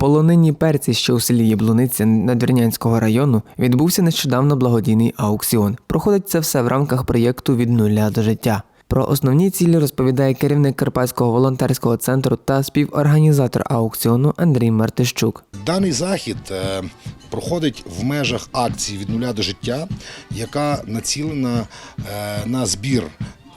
полонині перці, що у селі Яблуниця Надвірнянського району, відбувся нещодавно благодійний аукціон. Проходить це все в рамках проєкту від нуля до життя. Про основні цілі розповідає керівник Карпатського волонтерського центру та співорганізатор аукціону Андрій Мартищук. Даний захід е, проходить в межах акції від нуля до життя, яка націлена е, на збір.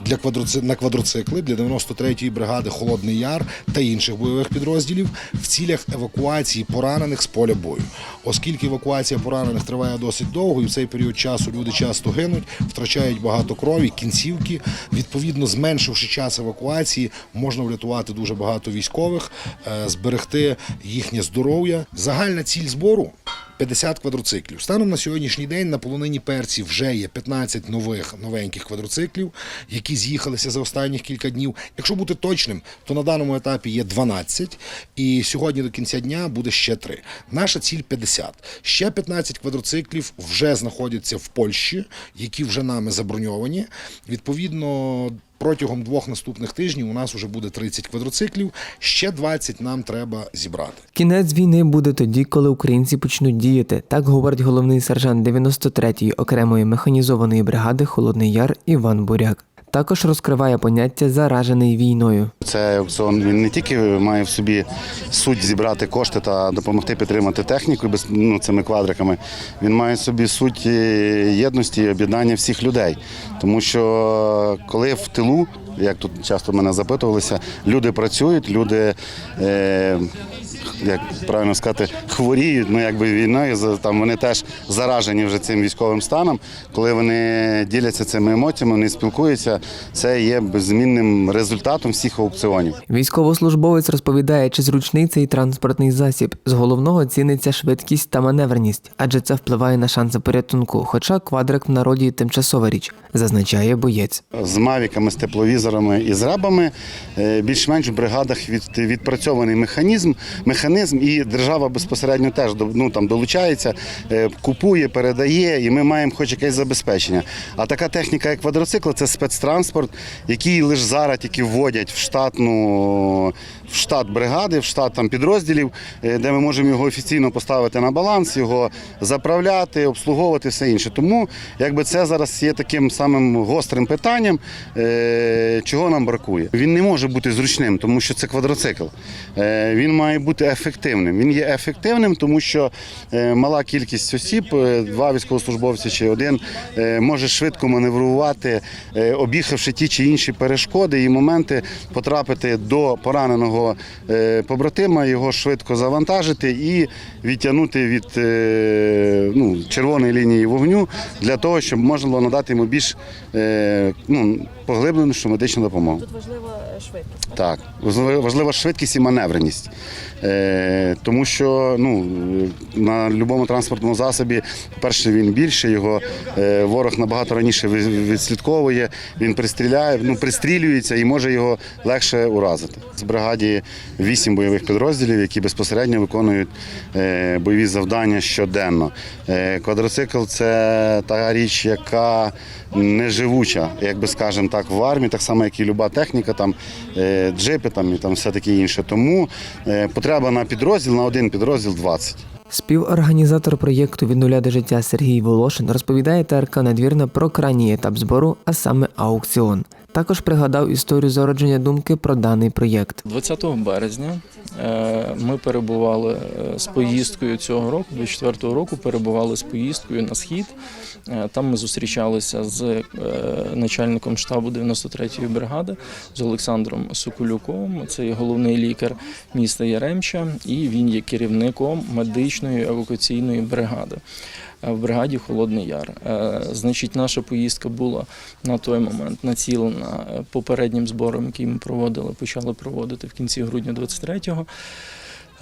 Для квадроци... на квадроцикли для 93-ї бригади Холодний Яр та інших бойових підрозділів в цілях евакуації поранених з поля бою. Оскільки евакуація поранених триває досить довго, і в цей період часу люди часто гинуть, втрачають багато крові, кінцівки. Відповідно, зменшивши час евакуації, можна врятувати дуже багато військових, е, зберегти їхнє здоров'я. Загальна ціль збору 50 квадроциклів. Станом на сьогоднішній день на полонині перці вже є 15 нових новеньких квадроциклів, які з'їхалися за останніх кілька днів. Якщо бути точним, то на даному етапі є 12, і сьогодні до кінця дня буде ще 3. Наша ціль 50. Ще 15 квадроциклів вже знаходяться в Польщі, які вже нами заброньовані. Відповідно. Протягом двох наступних тижнів у нас вже буде 30 квадроциклів, ще 20 нам треба зібрати. Кінець війни буде тоді, коли українці почнуть діяти. Так говорить головний сержант 93-ї окремої механізованої бригади Холодний Яр Іван Буряк. Також розкриває поняття заражений війною. Це аукціон він не тільки має в собі суть зібрати кошти та допомогти підтримати техніку ну, цими квадриками. Він має в собі суть е, єдності і об'єднання всіх людей. Тому що коли в тилу, як тут часто мене запитувалися, люди працюють, люди. Е, як правильно сказати, хворіють, ну якби війною, там вони теж заражені вже цим військовим станом. Коли вони діляться цими емоціями, вони спілкуються, це є беззмінним результатом всіх аукціонів. Військовослужбовець розповідає, чи зручний цей транспортний засіб. З головного ціниться швидкість та маневреність, адже це впливає на шанси порятунку. Хоча квадрик в народі тимчасова річ, зазначає боєць. З мавіками, з тепловізорами і з рабами е, більш-менш в бригадах від, відпрацьований механізм, механізм, і держава безпосередньо теж ну, там, долучається, е, купує, передає, і ми маємо хоч якесь забезпечення. А така техніка, як квадроцикл, це спецтранспорт, який лише зараз тільки вводять в штатну. В штат бригади, в штат там підрозділів, е, де ми можемо його офіційно поставити на баланс, його заправляти, обслуговувати все інше. Тому якби це зараз є таким самим гострим питанням, е, чого нам бракує. Він не може бути зручним, тому що це квадроцикл. Він має бути ефективним. Він є ефективним, тому що е, мала кількість осіб, е, два військовослужбовці чи один, е, може швидко маневрувати, об'їхавши ті чи інші перешкоди і моменти потрапити до пораненого побратима, його швидко завантажити і відтягнути від ну, червоної лінії вогню для того, щоб можна було надати йому більш ну, поглиблену медичну допомогу. Тут важлива швидкість. Так, важлива швидкість і маневреність. Е, тому що ну, на будь-якому транспортному засобі, по-перше, він більше, його е, ворог набагато раніше відслідковує, він пристріляє, ну, пристрілюється і може його легше уразити. З бригаді вісім бойових підрозділів, які безпосередньо виконують е, бойові завдання щоденно. Е, квадроцикл це та річ, яка не живуча, як би скажемо так, в армії, так само, як і люба техніка, там е, джипи там, і там все таке інше. Тому е, потреба на підрозділ, на один підрозділ 20. Співорганізатор проєкту від нуля до життя Сергій Волошин розповідає ТРК Надвірна про крайній етап збору, а саме аукціон. Також пригадав історію зародження думки про даний проєкт. 20 березня е, ми перебували е, з поїздкою цього року, 24 року, перебували з поїздкою на схід. Е, Там ми зустрічалися з начальником штабу 93-ї бригади з Олександром Соколюком. Це є головний лікар міста Яремча, і він є керівником медичної евакуаційної бригади. Е, В бригаді Холодний Яр. Е, Значить, наша поїздка була на той момент націлена е, попереднім збором, який ми проводили, почали проводити в кінці грудня 23-го.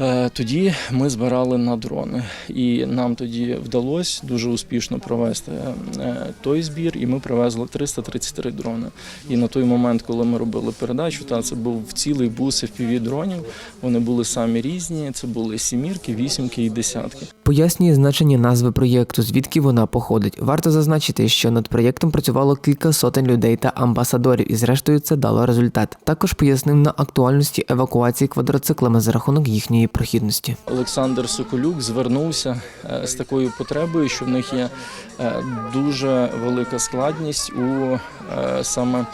Е, Тоді ми збирали на дрони, і нам тоді вдалося дуже успішно провести е, той збір, і ми привезли 333 дрони. І на той момент, коли ми робили передачу, та це був цілий бус fpv дронів. Вони були самі різні. Це були сімірки, вісімки і десятки. Пояснює значення назви проєкту, звідки вона походить. Варто зазначити, що над проєктом працювало кілька сотень людей та амбасадорів, і зрештою це дало результат. Також пояснив на актуальності евакуації квадроциклами за рахунок їхньої їхньої прохідності. Олександр Соколюк звернувся е, з такою потребою, що в них є е, дуже велика складність у е, саме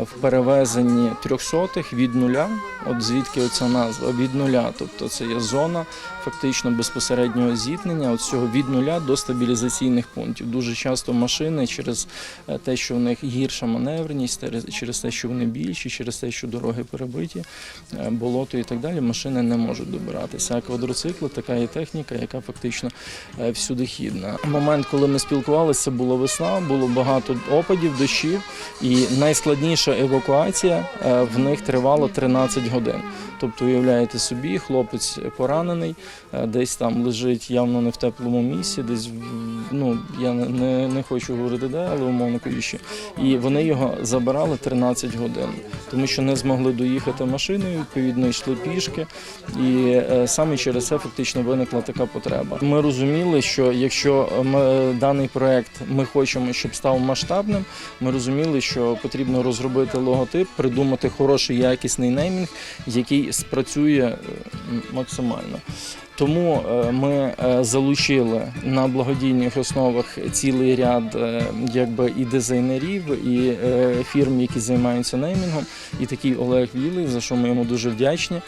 в перевезенні трьохсотих від нуля, от звідки оця назва від нуля. Тобто це є зона фактично безпосереднього зіткнення, от цього від нуля до стабілізаційних пунктів. Дуже часто машини через е, те, що в них гірша маневреність, через- те, що вони більші, через те, що дороги перебиті, е, болото і так далі, машини не можуть добиратися. А квадроцикли така є техніка, яка фактично е, всюди хідна. Момент, коли ми спілкувалися, була весна, було багато опадів, дощів, і найскладніша евакуація е, в них тривала 13 годин. Тобто, уявляєте собі, хлопець поранений, е, десь там лежить явно не в теплому місці, десь ну я не- не, хочу говорити де, але умовно кажучи. І вони його забирали 13 годин, тому що не змогли доїхати машиною, відповідно йшли пішки, і е, саме через це фактично виникла така потреба. Ми розуміли, що якщо ми, даний проект ми хочемо, щоб став масштабним, ми розуміли, що потрібно розробити логотип, придумати хороший якісний неймінг, який спрацює е, максимально. Тому е, ми е, залучили на благодійних основах цілий ряд е, якби і дизайнерів, і фірм, які займаються неймінгом. І такий Олег Вілий, за що ми йому дуже вдячні,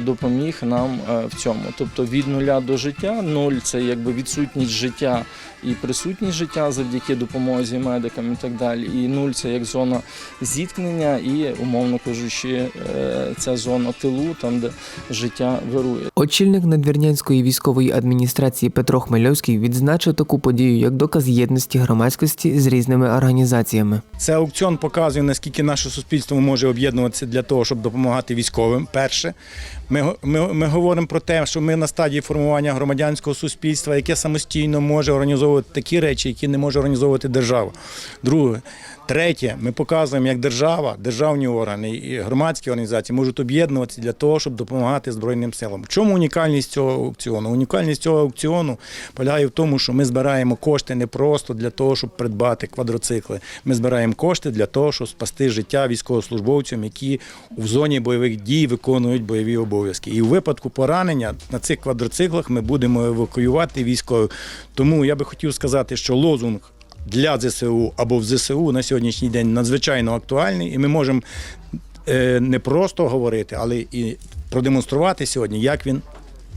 допоміг нам в цьому. Тобто від нуля до життя, нуль це якби відсутність життя і присутність життя завдяки допомозі медикам і так далі. І нуль це як зона зіткнення, і умовно кажучи, ця зона тилу, там де життя вирує. Очільник надвірнянської військової адміністрації Петро Хмельовський відзначив таку подію як доказ єдності громадськості з різними організаціями. Це аукціон показує, наскільки наше суспільство може об'єднуватися для того, щоб допомагати військовим. Перше, ми, ми, ми говоримо про те, що ми на стадії формування громадянського суспільства, яке самостійно може організовувати такі речі, які не може організовувати держава. Друге, третє, ми показуємо, як держава, державні органи і громадські організації можуть об'єднуватися для того, щоб допомагати Збройним силам. В чому унікальність цього аукціону? Унікальність цього аукціону полягає в тому, що ми збираємо кошти не просто для того, щоб придбати квадроцикли. Ми збираємо кошти для того, щоб спасти життя військовослужбовцям, які в зоні бойових дій виконують бойові обов'язки. І у випадку поранення на цих квадроциклах ми будемо евакуювати військових. Тому я би хотів сказати, що лозунг. Для ЗСУ або в ЗСУ на сьогоднішній день надзвичайно актуальний, і ми можемо е, не просто говорити, але і продемонструвати сьогодні, як він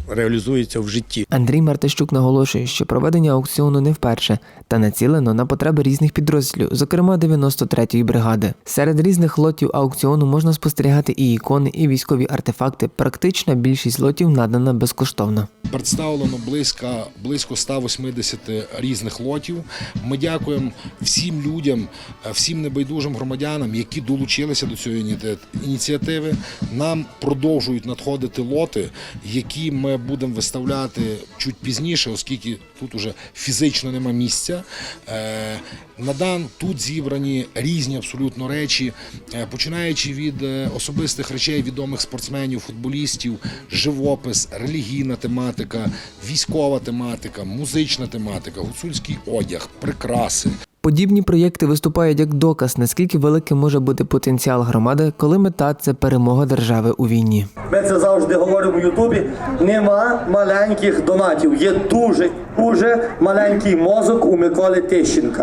реалізується в житті. Андрій Мартищук наголошує, що проведення аукціону не вперше та націлено на потреби різних підрозділів, зокрема 93-ї бригади. Серед різних лотів аукціону можна спостерігати і ікони, і військові артефакти. Практична більшість лотів надана безкоштовно. Представлено близько, близько 180 різних лотів. Ми дякуємо всім людям, всім небайдужим громадянам, які долучилися до цієї ініціативи. Нам продовжують надходити лоти, які ми будемо виставляти чуть пізніше, оскільки тут уже фізично нема місця. Е, Надан тут зібрані різні абсолютно речі, е, починаючи від е, особистих речей відомих спортсменів, футболістів, живопис, релігійна тематика, військова тематика, музична тематика, гуцульський одяг, прикраси. Подібні проєкти виступають як доказ, наскільки великим може бути потенціал громади, коли мета це перемога держави у війні. Ми це завжди говоримо в Ютубі. Нема маленьких донатів. Є дуже, дуже маленький мозок у Миколи Тищенка.